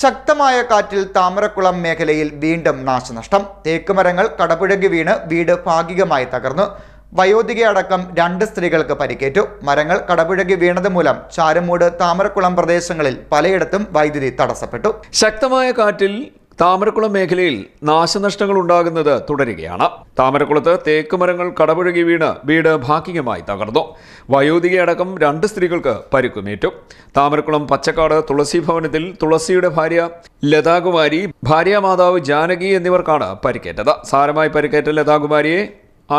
ശക്തമായ കാറ്റിൽ താമരക്കുളം മേഖലയിൽ വീണ്ടും നാശനഷ്ടം. തേക്കുമരങ്ങൾ കടപുഴകി വീണ് വീട് ഭാഗികമായി തകർന്നു. വയോധികയടക്കം രണ്ട് സ്ത്രീകൾക്ക് പരിക്കേറ്റു. മരങ്ങൾ കടപുഴകി വീണത് മൂലം ചാരമൂട് താമരക്കുളം പ്രദേശങ്ങളിൽ പലയിടത്തും വൈദ്യുതി തടസ്സപ്പെട്ടു. ശക്തമായ കാറ്റിൽ താമരക്കുളം മേഖലയിൽ നാശനഷ്ടങ്ങൾ ഉണ്ടാകുന്നത് തുടരുകയാണ്. താമരക്കുളത്ത് തേക്ക് മരങ്ങൾ കടപുഴകി വീണ് വീട് ഭാഗികമായി തകർന്നു. വയോധികയടക്കം രണ്ട് സ്ത്രീകൾക്ക് പരിക്കുമേറ്റു. താമരക്കുളം പച്ചക്കാട് തുളസി ഭവനത്തിൽ തുളസിയുടെ ഭാര്യ ലതാകുമാരി ഭാര്യാമാതാവ് ജാനകി എന്നിവർക്കാണ് പരിക്കേറ്റത്. സാരമായി പരിക്കേറ്റ ലതാകുമാരിയെ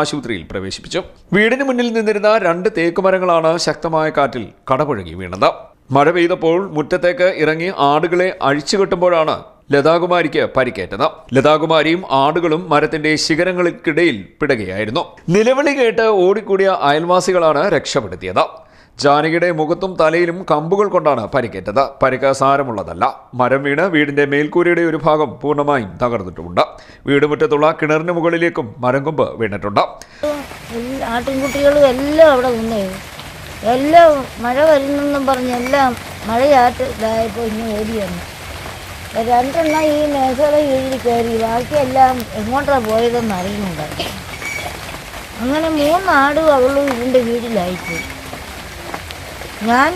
ആശുപത്രിയിൽ പ്രവേശിപ്പിച്ചു. വീടിന് മുന്നിൽ നിന്നിരുന്ന രണ്ട് തേക്കുമരങ്ങളാണ് ശക്തമായ കാറ്റിൽ കടപുഴകി വീണത്. മഴ പെയ്തപ്പോൾ മുറ്റത്തേക്ക് ഇറങ്ങി ആടുകളെ അഴിച്ചുകെട്ടുമ്പോഴാണ് ലതാകുമാരിക്ക് പരിക്കേറ്റത്. ലതാകുമാരിയും ആടുകളും മരത്തിന്റെ ശിഖരങ്ങൾക്കിടയിൽ പിടകയായിരുന്നു നിലവിളി കേട്ട് ഓടിക്കൂടിയ അയൽവാസികളാണ് രക്ഷപ്പെടുത്തിയത്. ജാനകിയുടെ മുഖത്തും തലയിലും കമ്പുകൾ കൊണ്ടാണ് പരിക്കേറ്റത്. പരിക്ക് സാരമുള്ളതല്ല. മരം വീണ് വീടിന്റെ മേൽക്കൂരയുടെ ഒരു ഭാഗം പൂർണമായും തകർന്നിട്ടുമുണ്ട്. വീടുമുറ്റത്തുള്ള കിണറിന് മുകളിലേക്കും മരം കൊമ്പ് വീണിട്ടുണ്ട്. എല്ലാ അവിടെ എല്ലാം മഴ വരുന്നെന്നും പറഞ്ഞ് എല്ലാം മഴയാറ്റ് ഇതായപ്പോൾ ഇങ്ങനെ ഓടി വന്നു രണ്ടെണ്ണം ഈ മേഖല കീഴിൽ കയറി. ബാക്കിയെല്ലാം എങ്ങോട്ടാണ് പോയതെന്ന് അറിയുന്നുണ്ട്. അങ്ങനെ മൂന്ന് ആടും അവളും ഇതിന്റെ വീട്ടിലായിപ്പോയി ഞാൻ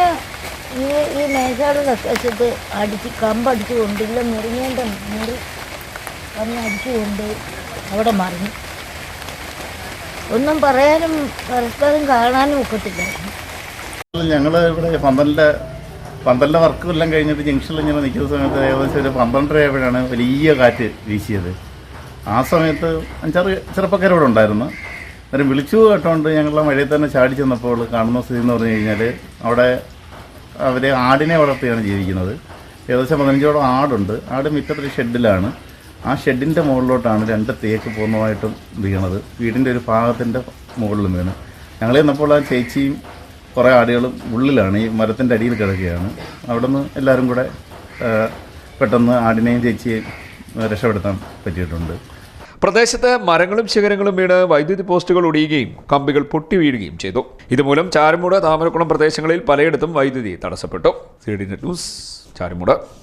ഈ ഈ മേശയുടെ വശത്ത് അടിച്ച് കമ്പടിച്ച് കൊണ്ടില്ല മുറിഞ്ഞേന്റെ മുറി വന്ന് അടിച്ചുകൊണ്ട് അവിടെ മറിഞ്ഞു. ഒന്നും പറയാനും പരസ്പരം കാണാനും ഒക്കത്തില്ലായിരുന്നു. ഞങ്ങൾ ഇവിടെ പന്തലിന്റെ പന്തലിന്റെ വർക്ക് എല്ലാം കഴിഞ്ഞിട്ട് ജംഗ്ഷനിൽ ഇങ്ങനെ നിൽക്കുന്ന സമയത്ത് ഏകദേശം ഒരു പന്ത്രണ്ടര ആയപ്പോഴാണ് വലിയ കാറ്റ് വീശിയത്. ആ സമയത്ത് അഞ്ചാറ് ചെറുപ്പക്കാരോട് ഉണ്ടായിരുന്നു. അന്നേരം വിളിച്ചു കേട്ടോണ്ട് ഞങ്ങൾ മഴയിൽ തന്നെ ചാടി ചെന്നപ്പോൾ കാണുന്ന സ്ഥിതി എന്ന് പറഞ്ഞു കഴിഞ്ഞാൽ അവിടെ അവർ ആടിനെ വളർത്തിയാണ് ജീവിക്കുന്നത്. ഏകദേശം പതിനഞ്ചോളം ആടുണ്ട്. ആട് മിറ്റത്തൊരു ഷെഡിലാണ്. ആ ഷെഡിന്റെ മുകളിലോട്ടാണ് രണ്ട് തേക്ക് പൂർണമായിട്ടും വീണത്. വീടിന്റെ ഒരു ഭാഗത്തിന്റെ മുകളിലും വീണ്. ഞങ്ങൾ ചെന്നപ്പോൾ ആ ചേച്ചിയും കുറേ ആടുകൾ ഉള്ളിലാണ് ഈ മരത്തിന്റെ അടിയിൽ കിടക്കുകയാണ്. അവിടെ നിന്ന് എല്ലാവരും കൂടെ പെട്ടെന്ന് ആടിനെയും ചേച്ചിയെയും രക്ഷപ്പെടുത്താൻ പറ്റിയിട്ടുണ്ട്. പ്രദേശത്ത് മരങ്ങളും ശിഖരങ്ങളും വീണ് വൈദ്യുതി പോസ്റ്റുകൾ ഒടിയുകയും കമ്പികൾ പൊട്ടി വീഴുകയും ചെയ്തു. ഇതുമൂലം ചാരമൂട് താമരക്കുളം പ്രദേശങ്ങളിൽ പലയിടത്തും വൈദ്യുതി തടസ്സപ്പെട്ടു. C D news Charamood.